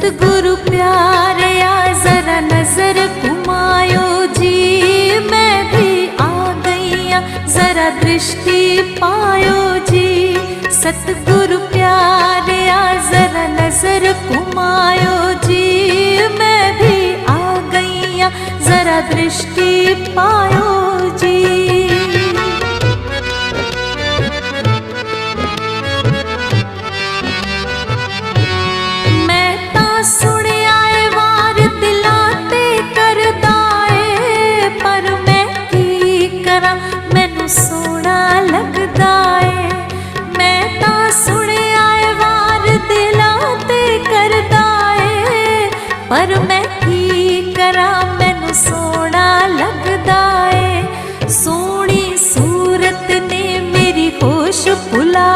सतगुरु प्यारे, आ जरा नज़र घुमायो जी। मैं भी आ गई जरा दृष्टि पायो जी। सतगुरु प्यारे, आ जरा नज़र घुमायो जी। मैं भी आ गई जरा दृष्टि पायो ਪਰ ਮੈਂ ਕੀ ਕਰਾਂ ਮੈਨੂੰ ਸੋਹਣਾ ਲੱਗਦਾ ਏ। ਸੋਹਣੀ ਸੂਰਤ ਨੇ ਮੇਰੀ ਹੋਸ਼ ਭੁਲਾ